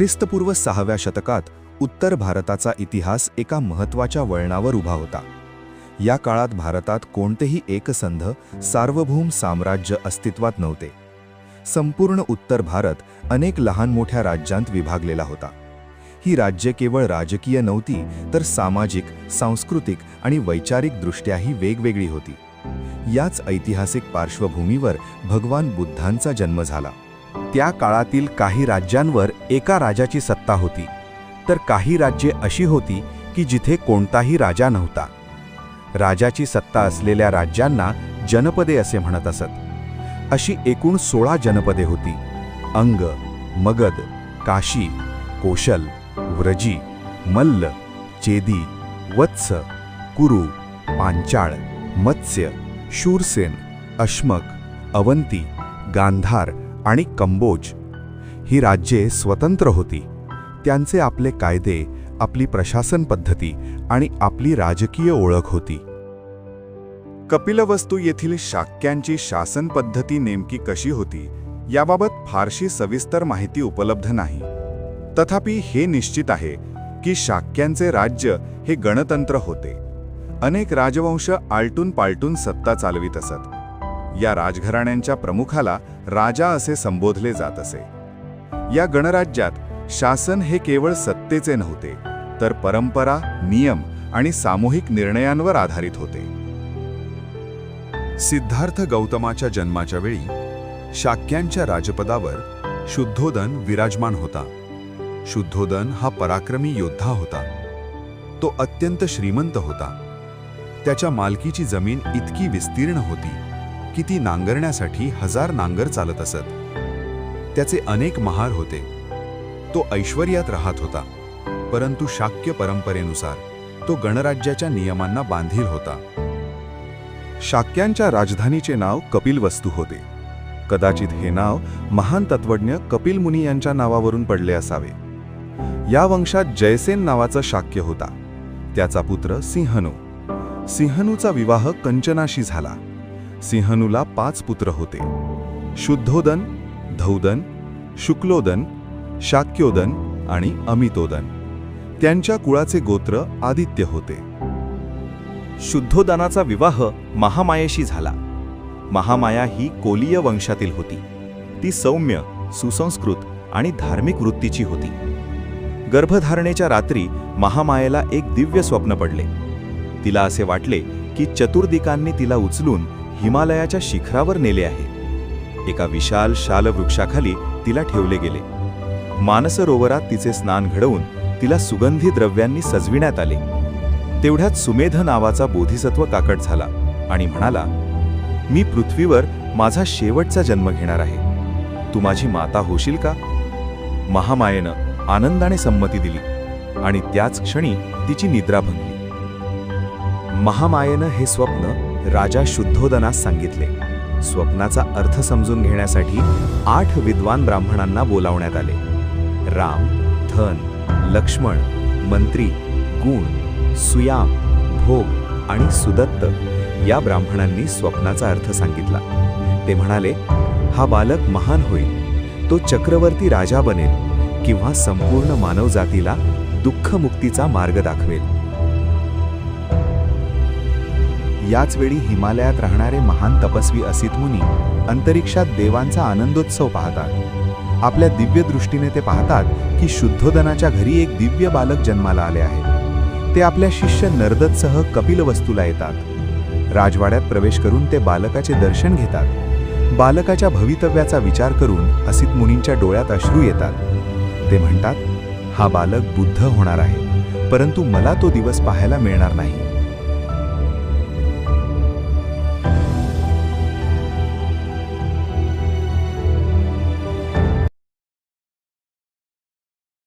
ख्रिस्तपूर्व सहाव्या शतकात उत्तर भारताचा इतिहास एका महत्त्वाच्या वळणावर उभा होता. या काळात भारतात कोणतेही एकसंध सार्वभौम साम्राज्य अस्तित्वात नव्हते. संपूर्ण उत्तर भारत अनेक लहान मोठ्या राज्यांत विभागलेला होता. ही राज्ये केवळ राजकीय नव्हती तर सामाजिक सांस्कृतिक आणि वैचारिकदृष्ट्याही वेगवेगळी होती. याच ऐतिहासिक पार्श्वभूमीवर भगवान बुद्धांचा जन्म झाला. त्या काळातील काही राज्यांवर एका राजाची सत्ता होती. तर काही राज्ये अशी होती की जिथे कोणताही राजा नव्हता. राजाची सत्ता असलेल्या राज्यांना जनपदे असे म्हणत असत. अशी एकूण सोळा जनपदे होती. अंग मगध काशी कोशल व्रजी मल्ल चेदी वत्स कुरु पांचाळ मत्स्य शूरसेन अश्मक अवंती गांधार आणि कंबोज. ही राज्ये स्वतंत्र होती. त्यांचे आपले कायदे आपली प्रशासन पद्धती आणि आपली राजकीय ओळख होती. कपिलवस्तू येथील शाक्यांची शासन पद्धती नेमकी कशी होती याबाबत फारशी सविस्तर माहिती उपलब्ध नाही. तथापि हे निश्चित आहे की शाक्यांचे राज्य हे गणतंत्र होते. अनेक राजवंश आलटून पालटून सत्ता चालवित असत. या राजघराण्यांच्या प्रमुखाला राजा असे संबोधले जात असे. या गणराज्यात शासन हे केवळ सत्तेचे नव्हते तर परंपरा नियम आणि सामूहिक निर्णयांवर आधारित होते. सिद्धार्थ गौतमाच्या जन्माच्या वेळी शाक्यांच्या राजपदावर शुद्धोदन विराजमान होता. शुद्धोदन हा पराक्रमी योद्धा होता. तो अत्यंत श्रीमंत होता. त्याच्या मालकीची जमीन इतकी विस्तीर्ण होती. की ती नांगरण्यासाठी हजार नांगर चालत असत. त्याचे अनेक महार होते. तो ऐश्वर्यात राहत होता. परंतु शाक्य परंपरेनुसार तो गणराज्याच्या नियमांना बांधील होता. शाक्यांच्या राजधानीचे नाव कपिलवस्तू होते. कदाचित हे नाव महान तत्वज्ञ कपिल मुनी यांच्या नावावरून पडले असावे. या वंशात जयसेन नावाचा शाक्य होता. त्याचा पुत्र सिंहनू. सिंहनूचा विवाह कंचनाशी झाला. सिंहनूला पाच पुत्र होते. शुद्धोदन धौदन शुक्लोदन शाक्योदन आणि अमितोदन. त्यांच्या कुळाचे गोत्र आदित्य होते. शुद्धोदनाचा विवाह महामायेशी झाला. महामाया ही कोलीय वंशातील होती. ती सौम्य सुसंस्कृत आणि धार्मिक वृत्तीची होती. गर्भधारणेच्या रात्री महामायेला एक दिव्य स्वप्न पडले. तिला असे वाटले की चतुर्दिकांनी तिला उचलून हिमालयाच्या शिखरावर नेले आहे. एका विशाल शालवृक्षाखाली तिला ठेवले गेले. मानसरोवरात तिचे स्नान घडवून तिला सुगंधी द्रव्यांनी सजविण्यात आले. तेवढ्यात सुमेध नावाचा बोधिसत्व काकट झाला आणि म्हणाला मी पृथ्वीवर माझा शेवटचा जन्म घेणार आहे. तू माझी माता होशील का? महामायेनं आनंदाने संमती दिली आणि त्याच क्षणी तिची निद्रा भंगली. महामायेनं हे स्वप्न राजा शुद्धोदनास सांगितले. स्वप्नाचा अर्थ समजून घेण्यासाठी आठ विद्वान ब्राह्मणांना बोलावण्यात आले. राम धन लक्ष्मण मंत्री गुण सुयाम भोग आणि सुदत्त या ब्राह्मणांनी स्वप्नाचा अर्थ सांगितला. ते म्हणाले हा बालक महान होईल. तो चक्रवर्ती राजा बनेल किंवा संपूर्ण मानवजातीला दुःखमुक्तीचा मार्ग दाखवेल. याच वेळी हिमालयात राहणारे महान तपस्वी असित मुनी अंतरिक्षात देवांचा आनंदोत्सव पाहतात. आपल्या दिव्य दृष्टीने ते पाहतात की शुद्धोदनाच्या घरी एक दिव्य बालक जन्माला आले आहे. ते आपल्या शिष्य नर्दतसह कपिलवस्तूला येतात. राजवाड्यात प्रवेश करून ते बालकाचे दर्शन घेतात. बालकाच्या भवितव्याचा विचार करून असित मुनींच्या डोळ्यात अश्रू येतात. ते म्हणतात हा बालक बुद्ध होणार आहे परंतु मला तो दिवस पाहायला मिळणार नाही.